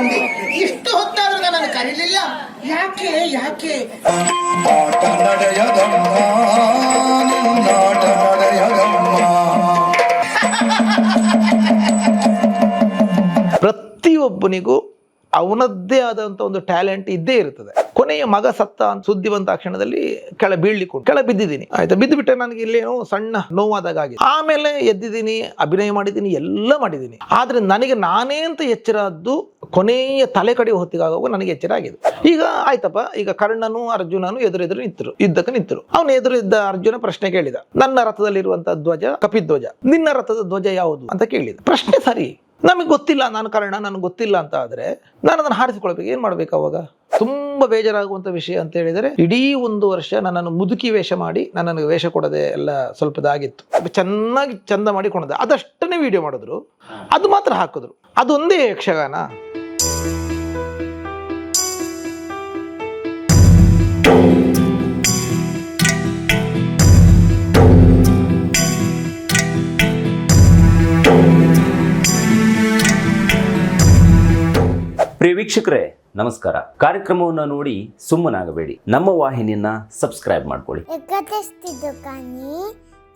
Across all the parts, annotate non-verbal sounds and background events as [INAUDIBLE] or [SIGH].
ಬಂದೆ. ಇಷ್ಟು ಹೊತ್ತಾದ್ರೂ ನನ್ನನ್ನು ಕರೀಲಿಲ್ಲ. ಯಾಕೆ ಯಾಕೆ? ಆಟ ನಡೆಯದಮ್ಮ ನಿನ್ನಾಟ ನಡೆಯದಮ್ಮ. ಪ್ರತಿಯೊಬ್ಬನಿಗೂ ಅವನದ್ದೇ ಆದಂಥ ಒಂದು ಟ್ಯಾಲೆಂಟ್ ಇದ್ದೇ ಇರ್ತದೆ. ಕೊನೆಯ ಮಗ ಸತ್ತ ಅಂತ ಸುದ್ದಿ ಬಂದ ಕ್ಷಣದಲ್ಲಿ ಕೆಳ ಬೀಳ್ಲಿಕ್ಕೆ. ಕೆಳ ಬಿದ್ದಿದ್ದೀನಿ. ಆಯ್ತಾ ಬಿದ್ದು ಬಿಟ್ಟರೆ ನನಗೆ ಇಲ್ಲೇನೋ ಸಣ್ಣ ನೋವಾದಾಗ ಆಗಿದೆ ಆಮೇಲೆ ಎದ್ದಿದ್ದೀನಿ, ಅಭಿನಯ ಮಾಡಿದ್ದೀನಿ, ಎಲ್ಲ ಮಾಡಿದ್ದೀನಿ. ಆದ್ರೆ ನನಗೆ ನಾನೇ ಅಂತ ಎಚ್ಚರ ಆದ್ದು ಕೊನೆಯ ತಲೆ ಕಡೆ ಹೊತ್ತಿಗಾಗುವಾಗ ನನಗೆ ಎಚ್ಚರ ಆಗಿದೆ. ಈಗ ಆಯ್ತಪ್ಪ, ಈಗ ಕರ್ಣನು, ಅರ್ಜುನನು ಎದುರೆದುರು ನಿಂತರು. ಯುದ್ಧಕ್ಕೆ ನಿಂತರು. ಅವನು ಎದುರು ಇದ್ದ ಅರ್ಜುನ ಪ್ರಶ್ನೆ ಕೇಳಿದ. ನನ್ನ ರಥದಲ್ಲಿರುವಂತಹ ಧ್ವಜ, ಕಪಿಧ್ವಜ. ನಿನ್ನ ರಥದ ಧ್ವಜ ಯಾವುದು? ಅಂತ ಕೇಳಿದ. ಪ್ರಶ್ನೆ ಸರಿ. ನಮಗೆ ಗೊತ್ತಿಲ್ಲ ನಾನು ಕಾರಣ ನನಗೆ ಗೊತ್ತಿಲ್ಲ ಅಂತ ಆದರೆ ನಾನು ಅದನ್ನು ಹಾರಿಸಿಕೊಳ್ಬೇಕು. ಏನು ಮಾಡಬೇಕು ಅವಾಗ? ತುಂಬ ಬೇಜಾರಾಗುವಂಥ ವಿಷಯ ಅಂತ ಹೇಳಿದರೆ ಇಡೀ ಒಂದು ವರ್ಷ ನನ್ನನ್ನು ಮುದುಕಿ ವೇಷ ಮಾಡಿ ನನ್ನನ್ನು ವೇಷ ಕೊಡದೆ ಎಲ್ಲ ಸ್ವಲ್ಪದಾಗಿತ್ತು. ಚೆನ್ನಾಗಿ ಚಂದ ಮಾಡಿ ಕೊಡದೆ ಅದಷ್ಟನ್ನೇ ವಿಡಿಯೋ ಮಾಡಿದ್ರು. ಅದು ಮಾತ್ರ ಹಾಕಿದ್ರು. ಅದೊಂದೇ ಯಕ್ಷಗಾನ. ಪ್ರಿಯ ವೀಕ್ಷಕರೇ ನಮಸ್ಕಾರ. ಕಾರ್ಯಕ್ರಮವನ್ನು ನೋಡಿ ಸುಮ್ಮನಾಗಬೇಡಿ. ನಮ್ಮ ವಾಹಿನಿಯನ್ನ ಸಬ್ಸ್ಕ್ರೈಬ್ ಮಾಡ್ಕೊಳ್ಳಿ.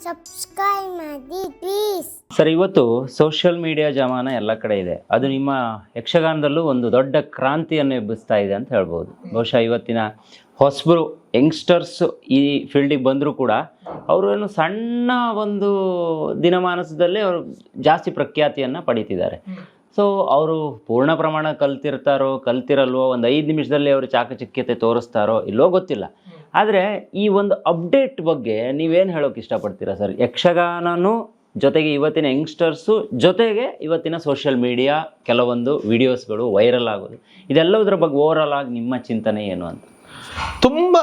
ಸಬ್ಸ್ಕ್ರೈಬ್ ಮಾಡಿ ಪ್ಲೀಸ್ ಸರ್ ಇವತ್ತು ಸೋಷಿಯಲ್ ಮೀಡಿಯಾ ಜಮಾನ ಎಲ್ಲ ಕಡೆ ಇದೆ. ಅದು ನಿಮ್ಮ ಯಕ್ಷಗಾನದಲ್ಲೂ ಒಂದು ದೊಡ್ಡ ಕ್ರಾಂತಿಯನ್ನು ಎಬ್ಬಿಸ್ತಾ ಇದೆ ಅಂತ ಹೇಳ್ಬೋದು. ಬಹುಶಃ ಇವತ್ತಿನ ಹೊಸಬರು ಯಂಗ್ಸ್ಟರ್ಸ್ ಈ ಫೀಲ್ಡಿಗೆ ಬಂದರೂ ಕೂಡ ಅವರು ಏನು ಸಣ್ಣ ಒಂದು ದಿನಮಾನಸದಲ್ಲೇ ಅವರು ಜಾಸ್ತಿ ಪ್ರಖ್ಯಾತಿಯನ್ನು ಪಡೀತಿದ್ದಾರೆ. ಸೊ ಅವರು ಪೂರ್ಣ ಪ್ರಮಾಣ ಕಲ್ತಿರ್ತಾರೋ, ಕಲ್ತಿರಲ್ವೋ, ಒಂದು ಐದು ನಿಮಿಷದಲ್ಲಿ ಅವರು ಚಾಕಚಕ್ಯತೆ ತೋರಿಸ್ತಾರೋ, ಇಲ್ಲೋ ಗೊತ್ತಿಲ್ಲ. ಆದರೆ ಈ ಒಂದು ಅಪ್ಡೇಟ್ ಬಗ್ಗೆ ನೀವೇನು ಹೇಳೋಕೆ ಇಷ್ಟಪಡ್ತೀರಾ ಸರ್? ಯಕ್ಷಗಾನನೂ ಜೊತೆಗೆ ಇವತ್ತಿನ ಯಂಗ್ಸ್ಟರ್ಸು ಜೊತೆಗೆ ಇವತ್ತಿನ ಸೋಷಿಯಲ್ ಮೀಡಿಯಾ ಕೆಲವೊಂದು ವಿಡಿಯೋಸ್ಗಳು ವೈರಲ್ ಆಗೋದು. ಇದೆಲ್ಲದರ ಬಗ್ಗೆ ಓವರಾಲ್ ಆಗಿ ನಿಮ್ಮ ಚಿಂತನೆ ಏನು ಅಂತ? ತುಂಬ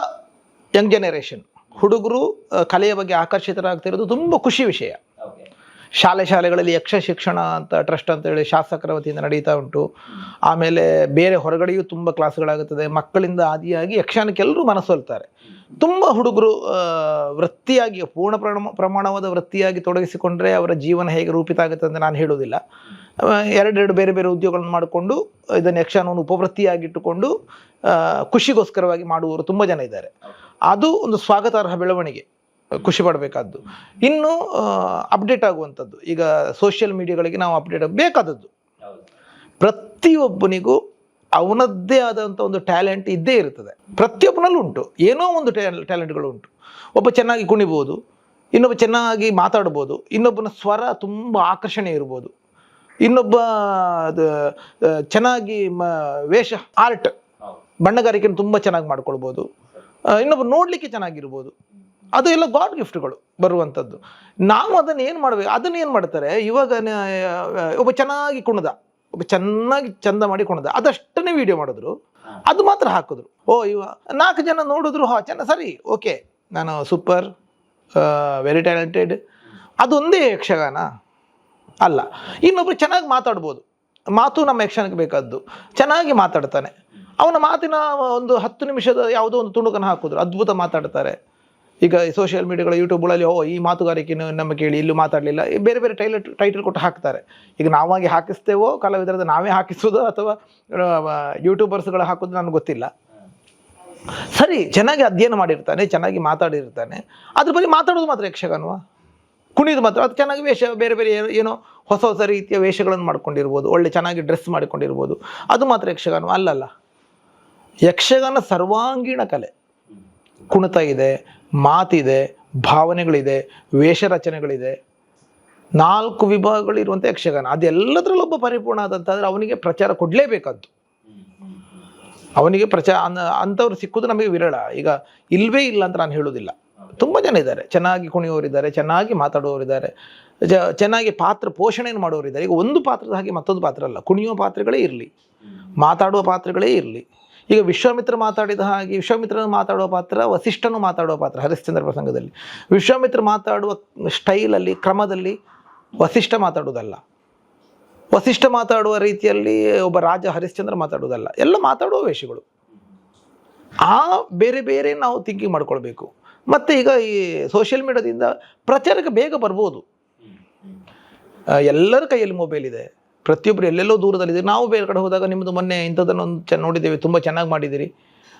ಯಂಗ್ ಜನರೇಷನ್ ಹುಡುಗರು ಕಲೆಯ ಬಗ್ಗೆ ಆಕರ್ಷಿತರಾಗ್ತಿರೋದು ತುಂಬ ಖುಷಿ ವಿಷಯ. ಶಾಲೆ ಶಾಲೆಗಳಲ್ಲಿ ಯಕ್ಷ ಶಿಕ್ಷಣ ಅಂತ ಟ್ರಸ್ಟ್ ಅಂತೇಳಿ ಶಾಸಕರ ವತಿಯಿಂದ ನಡೀತಾ ಉಂಟು. ಆಮೇಲೆ ಬೇರೆ ಹೊರಗಡೆಯೂ ತುಂಬ ಕ್ಲಾಸ್ಗಳಾಗುತ್ತದೆ. ಮಕ್ಕಳಿಂದ ಆದಿಯಾಗಿ ಯಕ್ಷಗಾನಕ್ಕೆಲ್ಲರೂ ಮನಸ್ಸೊಲ್ತಾರೆ ತುಂಬ ಹುಡುಗರು ವೃತ್ತಿಯಾಗಿ ಪೂರ್ಣ ಪ್ರಮ ಪ್ರಮಾಣವಾದ ವೃತ್ತಿಯಾಗಿ ತೊಡಗಿಸಿಕೊಂಡ್ರೆ ಅವರ ಜೀವನ ಹೇಗೆ ರೂಪಿತ ಆಗುತ್ತೆ ಅಂತ ನಾನು ಹೇಳೋದಿಲ್ಲ ಆ, ಎರಡೆರಡು ಬೇರೆ ಬೇರೆ ಉದ್ಯೋಗಗಳನ್ನು ಮಾಡಿಕೊಂಡು ಇದನ್ನು ಯಕ್ಷಗಾನವನ್ನು ಉಪವೃತ್ತಿಯಾಗಿಟ್ಟುಕೊಂಡು ಖುಷಿಗೋಸ್ಕರವಾಗಿ ಮಾಡುವವರು ತುಂಬ ಜನ ಇದ್ದಾರೆ. ಅದು ಒಂದು ಸ್ವಾಗತಾರ್ಹ ಬೆಳವಣಿಗೆ. ಖುಷಿ ಪಡಬೇಕಾದ್ದು. ಇನ್ನು ಅಪ್ಡೇಟ್ ಆಗುವಂಥದ್ದು. ಈಗ ಸೋಷಿಯಲ್ ಮೀಡಿಯಾಗಳಿಗೆ ನಾವು ಅಪ್ಡೇಟ್ ಬೇಕಾದದ್ದು. ಪ್ರತಿಯೊಬ್ಬನಿಗೂ ಅವನದ್ದೇ ಆದಂಥ ಒಂದು ಟ್ಯಾಲೆಂಟ್ ಇದ್ದೇ ಇರ್ತದೆ. ಪ್ರತಿಯೊಬ್ಬನಲ್ಲೂ ಉಂಟು. ಏನೋ ಒಂದು ಟ್ಯಾಲೆಂಟ್ಗಳು ಉಂಟು. ಒಬ್ಬ ಚೆನ್ನಾಗಿ ಕುಣಿಬೋದು ಇನ್ನೊಬ್ಬ ಚೆನ್ನಾಗಿ ಮಾತಾಡ್ಬೋದು ಇನ್ನೊಬ್ಬನ ಸ್ವರ ತುಂಬ ಆಕರ್ಷಣೆ ಇರ್ಬೋದು ಇನ್ನೊಬ್ಬ ಚೆನ್ನಾಗಿ ಮ ವೇಷ ಆರ್ಟ್ ಬಣ್ಣಗಾರಿಕೆಯನ್ನು ತುಂಬ ಚೆನ್ನಾಗಿ ಮಾಡ್ಕೊಳ್ಬೋದು ಇನ್ನೊಬ್ಬ ನೋಡಲಿಕ್ಕೆ ಚೆನ್ನಾಗಿರ್ಬೋದು. ಅದು ಎಲ್ಲ ಗಾಡ್ ಗಿಫ್ಟ್ಗಳು ಬರುವಂಥದ್ದು. ನಾವು ಅದನ್ನು ಏನು ಮಾಡಬೇಕು ಅದನ್ನು ಏನು ಮಾಡ್ತಾರೆ ಇವಾಗ ಒಬ್ಬ ಚೆನ್ನಾಗಿ ಕುಣದ ಒಬ್ಬ ಚೆನ್ನಾಗಿ ಚಂದ ಮಾಡಿ ಕುಣದ ಅದಷ್ಟನ್ನೇ ವಿಡಿಯೋ ಮಾಡಿದ್ರು ಅದು ಮಾತ್ರ ಹಾಕಿದ್ರು. ಓ ಇವ ನಾಲ್ಕು ಜನ ನೋಡಿದ್ರು ಹಾ ಚೆನ್ನ ಸರಿ ಓಕೆ ನಾನು ಸೂಪರ್ ವೆರಿ ಟ್ಯಾಲೆಂಟೆಡ್ ಅದೊಂದೇ ಯಕ್ಷಗಾನ ಅಲ್ಲ ಇನ್ನೊಬ್ರು ಚೆನ್ನಾಗಿ ಮಾತಾಡ್ಬೋದು. ಮಾತು ನಮ್ಮ ಯಕ್ಷಗಾನಕ್ಕೆ ಬೇಕಾದ್ದು ಚೆನ್ನಾಗಿ ಮಾತಾಡ್ತಾನೆ. ಅವನ ಮಾತಿನ ಒಂದು ಹತ್ತು ನಿಮಿಷದ ಯಾವುದೋ ಒಂದು ತುಣುಕನ್ನು ಹಾಕಿದ್ರು ಅದ್ಭುತ ಮಾತಾಡ್ತಾರೆ. ಈಗ ಸೋಷಿಯಲ್ ಮೀಡಿಯಾಗಳ ಯೂಟ್ಯೂಬ್ಗಳಲ್ಲಿ ಓ, ಈ ಮಾತುಗಾರಿಕೆಯನ್ನು ನಮ್ಮ ಕೇಳಿ ಇಲ್ಲೂ ಮಾತಾಡಲಿಲ್ಲ. ಬೇರೆ ಬೇರೆ ಟೈಲರ್ ಟೈಟಲ್ ಕೊಟ್ಟು ಹಾಕ್ತಾರೆ. ಈಗ ನಾವಾಗಿ ಹಾಕಿಸ್ತೇವೋ ಕಲಾವಿದರದ ನಾವೇ ಹಾಕಿಸೋದು, ಅಥವಾ ಯೂಟ್ಯೂಬರ್ಸ್ಗಳು ಹಾಕೋದು ನನಗೆ ಗೊತ್ತಿಲ್ಲ. ಸರಿ, ಚೆನ್ನಾಗಿ ಅಧ್ಯಯನ ಮಾಡಿರ್ತಾನೆ, ಚೆನ್ನಾಗಿ ಮಾತಾಡಿರ್ತಾನೆ. ಅದ್ರ ಬಗ್ಗೆ ಮಾತಾಡೋದು ಮಾತ್ರ ಯಕ್ಷಗಾನವ ಕುಣಿದು ಮಾತ್ರ. ಅದು ಚೆನ್ನಾಗಿ ವೇಷ, ಬೇರೆ ಬೇರೆ ಏನೋ- ಏನೋ ಹೊಸ ಹೊಸ ರೀತಿಯ ವೇಷಗಳನ್ನು ಮಾಡ್ಕೊಂಡಿರ್ಬೋದು. ಒಳ್ಳೆ ಚೆನ್ನಾಗಿ ಡ್ರೆಸ್ ಮಾಡಿಕೊಂಡಿರ್ಬೋದು. ಅದು ಮಾತ್ರ ಯಕ್ಷಗಾನ. ಅಲ್ಲಲ್ಲ. ಯಕ್ಷಗಾನ ಸರ್ವಾಂಗೀಣ ಕಲೆ. ಕುಣಿತ ಇದೆ ಮಾತಿದೆ, ಭಾವನೆಗಳಿದೆ ವೇಷ ರಚನೆಗಳಿದೆ ನಾಲ್ಕು ವಿಭಾಗಗಳಿರುವಂಥ ಯಕ್ಷಗಾನ. ಅದೆಲ್ಲದರಲ್ಲೂ ಒಬ್ಬ ಪರಿಪೂರ್ಣ ಆದಂತಾದ್ರೆ ಅವನಿಗೆ ಪ್ರಚಾರ ಕೊಡಲೇಬೇಕಾದ್ದು. ಅವನಿಗೆ ಪ್ರಚಾರ ಅಂಥವ್ರು ಸಿಕ್ಕುದು ನಮಗೆ ವಿರಳ. ಈಗ ಇಲ್ವೇ ಇಲ್ಲ ಅಂತ ನಾನು ಹೇಳೋದಿಲ್ಲ ತುಂಬ ಜನ ಇದ್ದಾರೆ. ಚೆನ್ನಾಗಿ ಕುಣಿಯೋರಿದ್ದಾರೆ, ಚೆನ್ನಾಗಿ ಮಾತಾಡುವವರಿದ್ದಾರೆ ಜ, ಚೆನ್ನಾಗಿ ಪಾತ್ರ ಪೋಷಣೆಯನ್ನು ಮಾಡೋರಿದ್ದಾರೆ. ಈಗ ಒಂದು ಪಾತ್ರದ ಹಾಗೆ ಮತ್ತೊಂದು ಪಾತ್ರ ಅಲ್ಲ. ಕುಣಿಯೋ ಪಾತ್ರಗಳೇ ಇರಲಿ ಮಾತಾಡುವ ಪಾತ್ರಗಳೇ ಇರಲಿ. ಈಗ ವಿಶ್ವಾಮಿತ್ರ ಮಾತಾಡಿದ ಹಾಗೆ ವಿಶ್ವಾಮಿತ್ರನ ಮಾತಾಡುವ ಪಾತ್ರ ವಸಿಷ್ಠನು ಮಾತಾಡುವ ಪಾತ್ರ ಹರಿಶ್ಚಂದ್ರ ಪ್ರಸಂಗದಲ್ಲಿ. ವಿಶ್ವಾಮಿತ್ರ ಮಾತಾಡುವ ಸ್ಟೈಲಲ್ಲಿ ಕ್ರಮದಲ್ಲಿ ವಸಿಷ್ಠ ಮಾತಾಡುವುದಲ್ಲ. ವಸಿಷ್ಠ ಮಾತಾಡುವ ರೀತಿಯಲ್ಲಿ ಒಬ್ಬ ರಾಜ ಹರಿಶ್ಚಂದ್ರ ಮಾತಾಡುವುದಲ್ಲ. ಎಲ್ಲ ಮಾತಾಡುವ ವೇಷಗಳು. ಆ ಬೇರೆ ಬೇರೆ ನಾವು ಥಿಂಕಿಂಗ್ ಮಾಡ್ಕೊಳ್ಬೇಕು. ಮತ್ತು ಈಗ ಈ ಸೋಷಿಯಲ್ ಮೀಡಿಯಾದಿಂದ ಪ್ರಚಾರಕ್ಕೆ ಬೇಗ ಬರ್ಬೋದು. ಎಲ್ಲರ ಕೈಯಲ್ಲಿ ಮೊಬೈಲ್ ಇದೆ. ಪ್ರತಿಯೊಬ್ಬರು ಎಲ್ಲೆಲ್ಲೋ ದೂರದಲ್ಲಿದ್ದೀರಿ. ನಾವು ಬೇರೆ ಕಡೆ ಹೋದಾಗ ನಿಮ್ಮದು ಮೊನ್ನೆ ಇಂಥದ್ದನ್ನು ಒಂದು ಚೆನ್ನ ನೋಡಿದ್ದೇವೆ. ತುಂಬ ಚೆನ್ನಾಗಿ ಮಾಡಿದ್ದೀರಿ.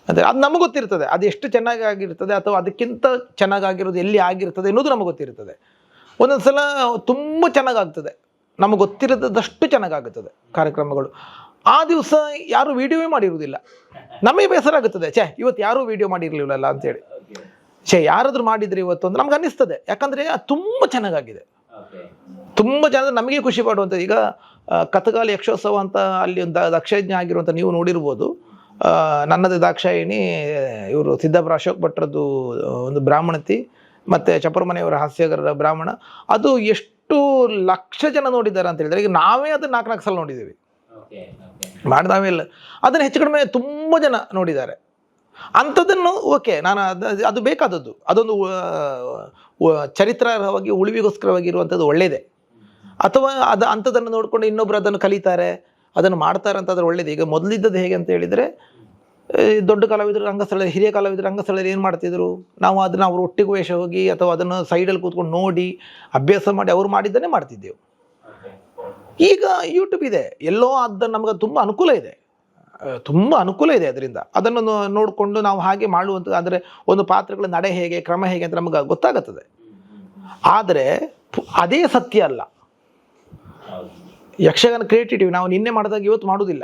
ಅಂದರೆ ಅದು ನಮಗೆ ಗೊತ್ತಿರ್ತದೆ. ಅದು ಎಷ್ಟು ಚೆನ್ನಾಗಿ ಆಗಿರ್ತದೆ ಅಥವಾ ಅದಕ್ಕಿಂತ ಚೆನ್ನಾಗಾಗಿರೋದು ಎಲ್ಲಿ ಆಗಿರ್ತದೆ ಅನ್ನೋದು ನಮಗೆ ಗೊತ್ತಿರ್ತದೆ. ಒಂದೊಂದು ಸಲ ತುಂಬ ಚೆನ್ನಾಗಾಗ್ತದೆ ನಮಗೆ ಗೊತ್ತಿರದಷ್ಟು ಚೆನ್ನಾಗಾಗುತ್ತದೆ ಕಾರ್ಯಕ್ರಮಗಳು. ಆ ದಿವಸ ಯಾರು ವಿಡಿಯೋವೇ ಮಾಡಿರುವುದಿಲ್ಲ. ನಮಗೆ ಬೇಸರ ಆಗುತ್ತದೆ. ಛೇ ಇವತ್ತು ಯಾರೂ ವೀಡಿಯೋ ಮಾಡಿರಲಿಲ್ಲಲ್ಲ ಅಂತೇಳಿ ಛೇ ಯಾರಾದರೂ ಮಾಡಿದ್ರಿ ಇವತ್ತು ಅಂತ ನಮ್ಗೆ ಅನ್ನಿಸ್ತದೆ. ಯಾಕಂದರೆ ಅದು ತುಂಬ ಚೆನ್ನಾಗಾಗಿದೆ ತುಂಬ ಜನ ನಮಗೆ ಖುಷಿ ಪಡುವಂಥದ್ದು. ಈಗ ಕಥಗಾಲಿ ಯಕ್ಷೋತ್ಸವ ಅಂತ ಅಲ್ಲಿ ಒಂದು ದಕ್ಷಯಜ್ಞ ಆಗಿರುವಂಥ ನೀವು ನೋಡಿರ್ಬೋದು. ನನ್ನದೇ ದಾಕ್ಷಾಯಿಣಿ ಇವರು ಸಿದ್ದಾಪುರ ಅಶೋಕ್ ಭಟ್ರದ್ದು ಒಂದು ಬ್ರಾಹ್ಮಣತಿ ಮತ್ತು ಚಪ್ಪರಮನೆಯವರ ಹಾಸ್ಯಗರ ಬ್ರಾಹ್ಮಣ. ಅದು ಎಷ್ಟು ಲಕ್ಷ ಜನ ನೋಡಿದ್ದಾರೆ ಅಂತ ಹೇಳಿದ್ರೆ ಈಗ ನಾವೇ ಅದನ್ನ ನಾಲ್ಕು ನಾಲ್ಕು ಸಲ ನೋಡಿದ್ದೀವಿ. ಮಾಡಿದಾವೆ ಇಲ್ಲ. ಅದನ್ನು ಹೆಚ್ಚು ಕಡಿಮೆ ತುಂಬ ಜನ ನೋಡಿದ್ದಾರೆ. ಅಂಥದ್ದನ್ನು ಓಕೆ ನಾನು ಅದು ಅದು ಬೇಕಾದದ್ದು. ಅದೊಂದು ಚರಿತ್ರವಾಗಿ ಉಳಿವಿಗೋಸ್ಕರವಾಗಿರುವಂಥದ್ದು ಒಳ್ಳೆಯದೇ ಅಥವಾ ಅದು ಅಂಥದ್ದನ್ನು ನೋಡಿಕೊಂಡು ಇನ್ನೊಬ್ರು ಅದನ್ನು ಕಲಿತಾರೆ, ಅದನ್ನು ಮಾಡ್ತಾರೆ ಅಂತ ಅದ್ರ ಒಳ್ಳೇದು. ಈಗ ಮೊದಲಿದ್ದದ್ದು ಹೇಗೆ ಅಂತ ಹೇಳಿದರೆ ದೊಡ್ಡ ಕಲಾವಿದರು ರಂಗಸ್ಥಳ ಹಿರಿಯ ಕಲಾವಿದರು ರಂಗಸ್ಥಳದಲ್ಲಿ ಏನು ಮಾಡ್ತಿದ್ರು? ನಾವು ಅದನ್ನು ಅವ್ರ ಒಟ್ಟಿಗೆ ವೇಷ ಹೋಗಿ ಅಥವಾ ಅದನ್ನು ಸೈಡಲ್ಲಿ ಕೂತ್ಕೊಂಡು ನೋಡಿ, ಅಭ್ಯಾಸ ಮಾಡಿ ಅವ್ರು ಮಾಡಿದ್ದನ್ನೇ ಮಾಡ್ತಿದ್ದೆವು. ಈಗ ಯೂಟ್ಯೂಬ್ ಇದೆ. ಎಲ್ಲೋ ಅದು ನಮಗೆ ತುಂಬ ಅನುಕೂಲ ಇದೆ. ತುಂಬ ಅನುಕೂಲ ಇದೆ ಅದರಿಂದ. ಅದನ್ನು ನೋಡಿಕೊಂಡು ನಾವು ಹಾಗೆ ಮಾಡುವಂಥ ಅಂದರೆ ಒಂದು ಪಾತ್ರಗಳ ನಡೆ ಹೇಗೆ, ಕ್ರಮ ಹೇಗೆ ಅಂತ ನಮಗೆ ಗೊತ್ತಾಗುತ್ತದೆ. ಆದರೆ ಅದೇ ಸತ್ಯ ಅಲ್ಲ. ಯಕ್ಷಗಾನ ಕ್ರಿಯೇಟಿವಿಟಿ ನಾವು ನಿನ್ನೆ ಮಾಡಿದಾಗ ಇವತ್ತು ಮಾಡೋದಿಲ್ಲ.